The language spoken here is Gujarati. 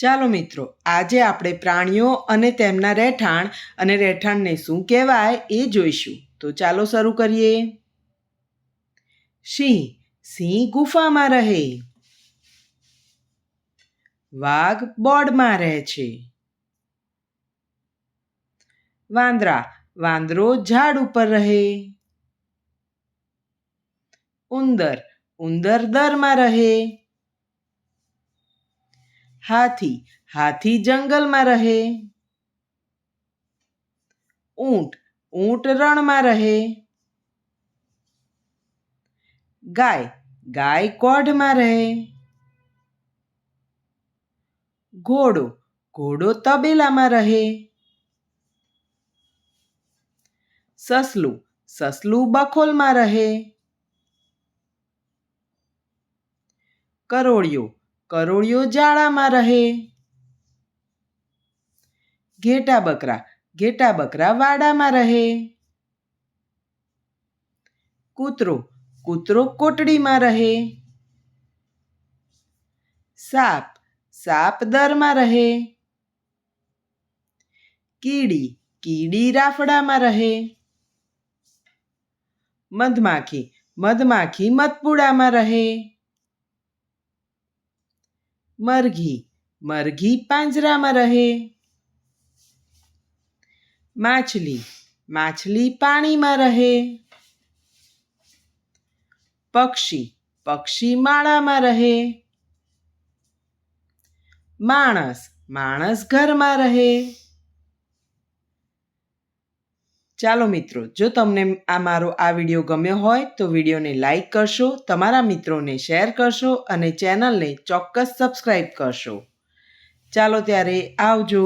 ચાલો મિત્રો, આજે આપણે પ્રાણીઓ અને તેમના રહેઠાણ અને રહેઠાણને શું કહેવાય એ જોઈશું. તો ચાલો શરૂ કરીએ. સિંહ સિંહ ગુફામાં રહે. વાઘ બોર્ડમાં રહે છે. વાંદરા, વાંદરો ઝાડ ઉપર રહે. ઉંદર ઉંદર દરમાં રહે. હાથી હાથી જંગલમાં રહે ઊંટ ઊંટ રણમાં રહે ગાય ગાય કોઢમાં રહે ઘોડો ઘોડો તબેલામાં રહે સસલું સસલું બખોલમાં રહે કરોળિયો કરોળિયો જાળામાં રહે. ઘેટા બકરા ઘેટા બકરા વાડામાં રહે. કૂતરો કૂતરો કોટડીમાં રહે. સાપ સાપ દરમાં રહે. કીડી કીડી રાફડામાં રહે. મધમાખી મધમાખી મધપુડામાં રહે. મરઘી. મરઘી પાંજરામાં રહે. માછલી. માછલી પાણીમાં રહે. પક્ષી. પક્ષી માળામાં રહે. માણસ. માણસ ઘરમાં રહે. ચાલો મિત્રો, જો તમને આ મારો આ વીડિયો ગમ્યો હોય તો વિડીયોને લાઈક કરશો, તમારા મિત્રોને શેર કરશો અને ચેનલને ચોક્કસ સબસ્ક્રાઈબ કરશો. ચાલો ત્યારે આવજો.